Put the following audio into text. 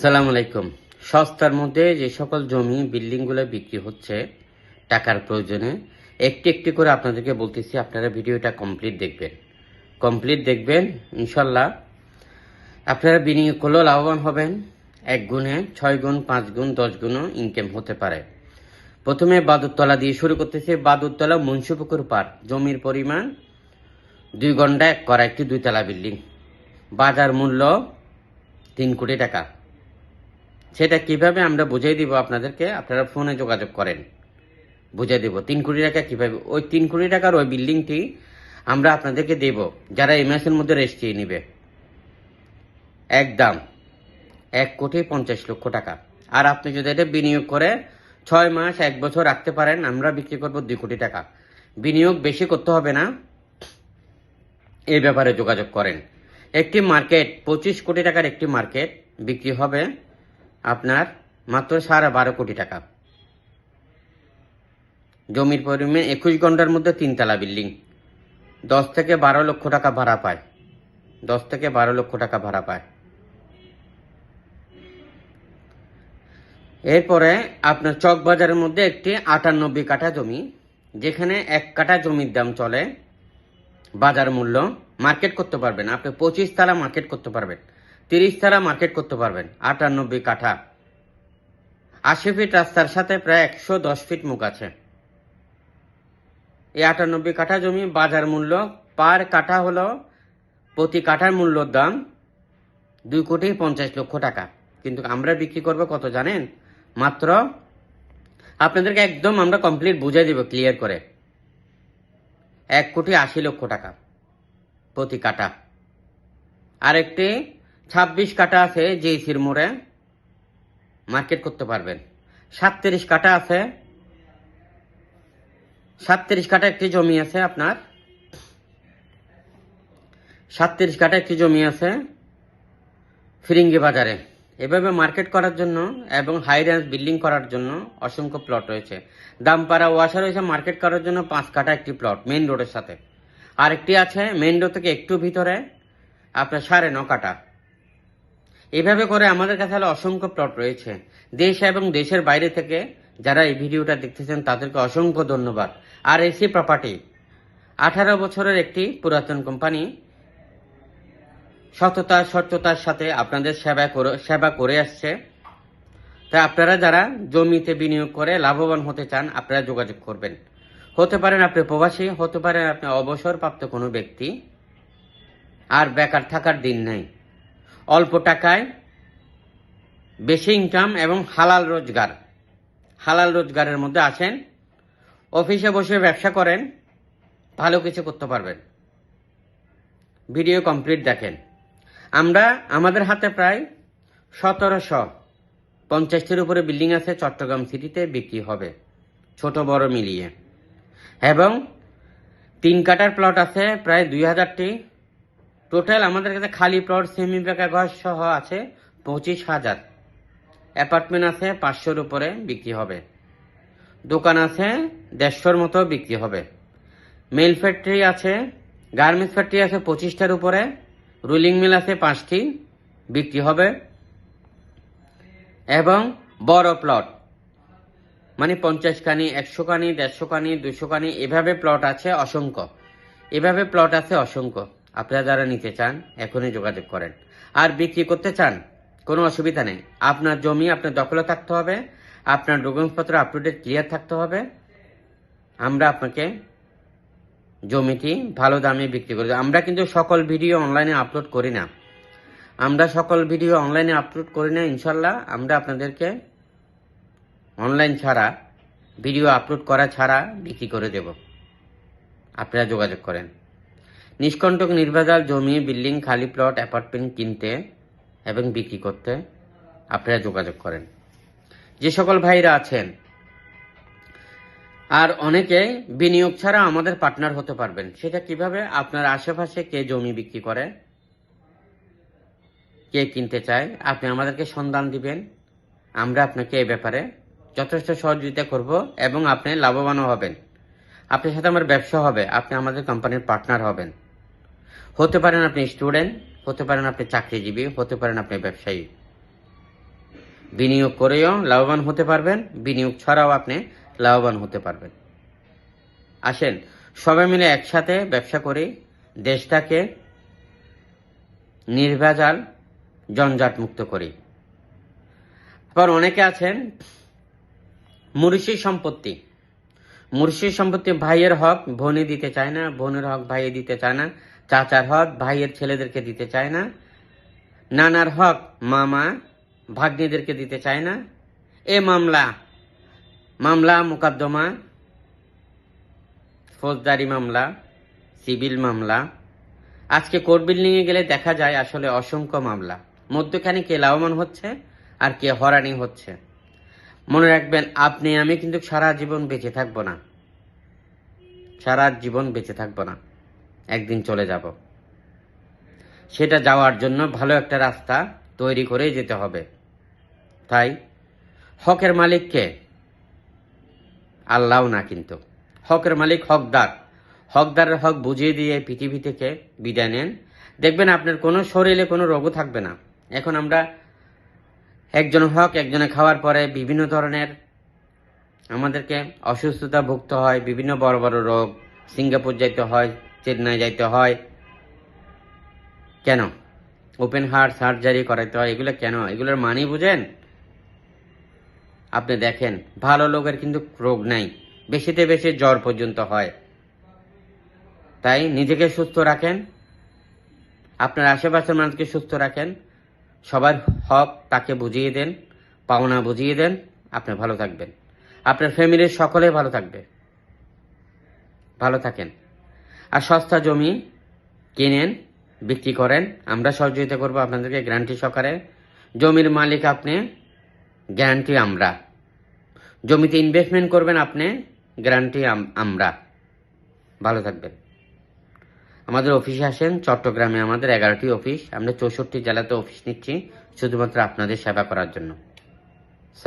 সালাম আলাইকুম। সস্তার মধ্যে যে সকল জমি, বিল্ডিংগুলো বিক্রি হচ্ছে টাকার প্রয়োজনে, একটি একটি করে আপনাদেরকে বলতেছি, আপনারা ভিডিওটা কমপ্লিট দেখবেন। কমপ্লিট দেখবেন, ইনশাল্লাহ। আপনারা বিনিয়োগ করলেও লাভবান হবেন। এক গুণে ছয় গুণ, পাঁচ গুণ, দশ গুণও ইনকাম হতে পারে। প্রথমে বাদুরতলা দিয়ে শুরু করতেছি। বাদুরতলা মুন্সিপুকুর পার। জমির পরিমাণ দুই ঘণ্টা এক করা একটি দুইতলা বিল্ডিং। বাজার মূল্য তিন কোটি টাকা। সেটা কীভাবে আমরা বুঝিয়ে দিব আপনাদেরকে? আপনারা ফোনে যোগাযোগ করেন। বুঝিয়ে দেব, তিন কোটি টাকা কীভাবে? ওই তিন কোটি টাকার ওই বিল্ডিংটি আমরা আপনাদেরকে দেব, যারা এই মাসের মধ্যে রেজিস্ট্রি নিবে। একদম এক কোটি পঞ্চাশ লক্ষ টাকা। আর আপনি যদি এটা বিনিয়োগ করে ছয় মাস, এক বছর রাখতে পারেন, আমরা বিক্রি করব দুই কোটি টাকা। বিনিয়োগ বেশি করতে হবে না, এই ব্যাপারে যোগাযোগ করেন। একটি মার্কেট, পঁচিশ কোটি টাকার একটি মার্কেট বিক্রি হবে। আপনার মাত্র সাড়ে বারো কোটি টাকা। জমির পরিমাণ একুশ ঘণ্টার মধ্যে তিনতলা বিল্ডিং। দশ থেকে বারো লক্ষ টাকা ভাড়া পায়। দশ থেকে বারো লক্ষ টাকা ভাড়া পায়। এরপরে আপনার চক বাজারের মধ্যে একটি আটানব্বই কাঠা জমি, যেখানে এক কাঠা জমির দাম চলে। বাজার মূল্য মার্কেট করতে পারবেন। আপনি পঁচিশ তালা মার্কেট করতে পারবেন। তিরিশ তালা মার্কেট করতে পারবেন, আটানব্বই কাঠা। আশি ফিট রাস্তার সাথে প্রায় একশো দশ ফিট মুখ আছে। এই আটানব্বই কাঠা জমি বাজার মূল্য পার কাঠা হলো প্রতি কাঠার মূল্যর দাম দুই কোটি পঞ্চাশ লক্ষ টাকা। কিন্তু আমরা বিক্রি করব কত জানেন? মাত্র আপনাদেরকে একদম আমরা কমপ্লিট বুঝিয়ে দিব ক্লিয়ার করে। এক কোটি আশি লক্ষ টাকা প্রতি কাটা আরেকটি ছাব্বিশ কাটা আছে জেইসির মোড়ে। মার্কেট করতে পারবেন। সাতত্রিশ কাটা আছে। সাতত্রিশ কাটা একটি জমি আছে আপনার। সাতত্রিশ কাটা একটি জমি আছে ফিরিঙ্গি বাজারে। এভাবে মার্কেট করার জন্য এবং হাই রেঞ্জ বিল্ডিং করার জন্য অসংখ্য প্লট রয়েছে। দামপাড়া ওয়াশা রয়েছে, মার্কেট করার জন্য পাঁচ কাটা একটি প্লট মেইন রোডের সাথে। আরেকটি আছে, মেইন রোড থেকে একটু ভিতরে, আপনার সাড়ে ন কাটা এভাবে করে আমাদের কাছে হলো অসংখ্য প্লট রয়েছে। দেশ এবং দেশের বাইরে থেকে যারা এই ভিডিওটা দেখতেছেন, তাদেরকে অসংখ্য ধন্যবাদ। আর এসি প্রপার্টি আঠারো বছরের একটি পুরাতন কোম্পানি সততা সত্যতার সাথে আপনাদের সেবা সেবা করে আসছে। তাই আপনারা যারা জমিতে বিনিয়োগ করে লাভবান হতে চান, আপনারা যোগাযোগ করবেন। হতে পারেন আপনি প্রবাসী, হতে পারেন আপনি অবসরপ্রাপ্ত কোনো ব্যক্তি, আর বেকার থাকার দিন নেই। অল্প টাকায় বেশি ইনকাম এবং হালাল রোজগার। হালাল রোজগারের মধ্যে আসেন অফিসে বসে ব্যবসা করেন, ভালো কিছু করতে পারবেন। ভিডিও কমপ্লিট দেখেন। আমরা, আমাদের হাতে প্রায় সতেরোশো পঞ্চাশটির উপরে বিল্ডিং আছে চট্টগ্রাম সিটিতে, বিক্রি হবে, ছোট বড় মিলিয়ে। এবং তিন কাটার প্লট আছে, প্রায় দুই হাজারটি টোটাল আমাদের কাছে খালি প্লট সেমি বেকা ঘর সহ আছে পঁচিশ হাজার। অ্যাপার্টমেন্ট আছে পাঁচশোর উপরে বিক্রি হবে। দোকান আছে দেড়শোর মতো বিক্রি হবে। মেল ফ্যাক্টরি আছে গার্মেন্টস ফ্যাক্টরি আছে পঁচিশটার উপরে। রুলিং মিল আছে পাঁচটি, বিক্রি হবে। এবং বড় প্লট মানে পঞ্চাশ কানি একশো কানি দেড়শো কানি দুশো কানি এভাবে প্লট আছে অসংখ্য। এভাবে প্লট আছে অসংখ্য। আপনারা যারা নিতে চান, এখনই যোগাযোগ করেন। আর বিক্রি করতে চান, কোনো অসুবিধা নেই। আপনার জমি, আপনার দখলে থাকতে হবে, আপনার ডকুমেন্টসপত্র আপ টু ডেট ক্লিয়ার থাকতে হবে। আমরা আপনাকে জমিটি ভালো দামে বিক্রি করি আমরা কিন্তু সকল ভিডিও অনলাইনে আপলোড করি না। আমরা সকল ভিডিও অনলাইনে আপলোড করি না ইনশাল্লাহ আমরা আপনাদেরকে অনলাইন ছাড়া ভিডিও আপলোড করা ছাড়া বিক্রি করে দেব। আপনারা যোগাযোগ করেন। নিষ্কণ্টক নির্ভেজাল জমি, বিল্ডিং, খালি প্লট, অ্যাপার্টমেন্ট কিনতে এবং বিক্রি করতে আপনারা যোগাযোগ করেন। যে সকল ভাইরা আছেন, আর অনেকে বিনিয়োগ ছাড়া আমাদের পার্টনার হতে পারবেন, সেটা কীভাবে? আপনার আশেপাশে কে জমি বিক্রি করে, কে কিনতে চায়, আপনি আমাদেরকে সন্ধান দিবেন। আমরা আপনাকে এ ব্যাপারে যথেষ্ট সহযোগিতা করব এবং আপনি লাভবানও হবেন। আপনার সাথে আমার ব্যবসা হবে, আপনি আমাদের কোম্পানির পার্টনার হবেন। হতে পারেন আপনি স্টুডেন্ট হতে পারেন আপনি চাকরিজীবী, হতে পারেন আপনি ব্যবসায়ী। বিনিয়োগ করেও লাভবান হতে পারবেন, বিনিয়োগ ছাড়াও আপনি লাভবান হতে পারবেন। আসেন, সবাই মিলে একসাথে ব্যবসা করি, দেশটাকে নির্ভেজাল জঞ্জাট মুক্ত করি। আবার অনেকে আছেন মুরিশি সম্পত্তি। মুর্শি সম্পত্তি ভাইয়ের হক বোনে দিতে চায় না, বোনের হক ভাইয়ে দিতে চায় না, চাচার হক ভাইয়ের ছেলেদেরকে দিতে চায় না, নানার হক মামা ভাগ্নিদেরকে দিতে চায় না। এ মামলা মামলা মোকদ্দমা, ফৌজদারি মামলা, সিভিল মামলা। আজকে কোর্ট বিল্ডিংয়ে গেলে দেখা যায় আসলে অসংখ্য মামলা। মধ্যখানে কে লাভবান হচ্ছে আর কে হরানি হচ্ছে। মনে রাখবেন, আপনি, আমি কিন্তু সারা জীবন বেঁচে থাকব না। সারা জীবন বেঁচে থাকব না। একদিন চলে যাব। সেটা যাওয়ার জন্য ভালো একটা রাস্তা তৈরি করে যেতে হবে। তাই, হকের মালিককে আল্লাহ না কিন্তু। হকের মালিক হকদার। হকদারের হক বুঝিয়ে দিয়ে পৃথিবী থেকে বিদায় নেন। দেখবেন আপনার কোনো শরীরে কোনো রোগও থাকবে না। এখন আমরা একজন হক, একজনে খাওয়ার পরে বিভিন্ন ধরনের আমাদেরকে অসুস্থতা ভুগতে হয়, বিভিন্ন বড় বড় রোগ, সিঙ্গাপুর যাইতে হয়, চেন্নাই যাইতে হয়। কেন? ওপেন হার্ট সার্জারি করাইতে হয়, এগুলো কেন? এগুলোর মানি বুঝেন? আপনি দেখেন, ভালো লোকের কিন্তু রোগ নাই, বেশিতে বেশি জ্বর পর্যন্ত হয়। তাই নিজেকে সুস্থ রাখেন, আপনার আশেপাশের মানুষকে সুস্থ রাখেন সবার হক তাকে বুঝিয়ে দেন, পাওনা বুঝিয়ে দেন, আপনি ভালো থাকবেন। আপনার ফ্যামিলির সকলে ভালো থাকবে। ভালো থাকেন। আর সস্তা জমি কিনেন, বিক্রি করেন, আমরা সহযোগিতা করব আপনাদেরকে গ্যারান্টি সহকারে। জমির মালিক আপনি, গ্যারান্টি আমরা। জমিতে ইনভেস্টমেন্ট করবেন আপনি, গ্যারান্টি আমরা। ভালো থাকবেন। আমাদের অফিসে আসেন, চট্টগ্রামে আমাদের এগারোটি অফিস। আমরা চৌষট্টি জেলাতে অফিস নিচ্ছি, শুধুমাত্র আপনাদের সেবা করার জন্য।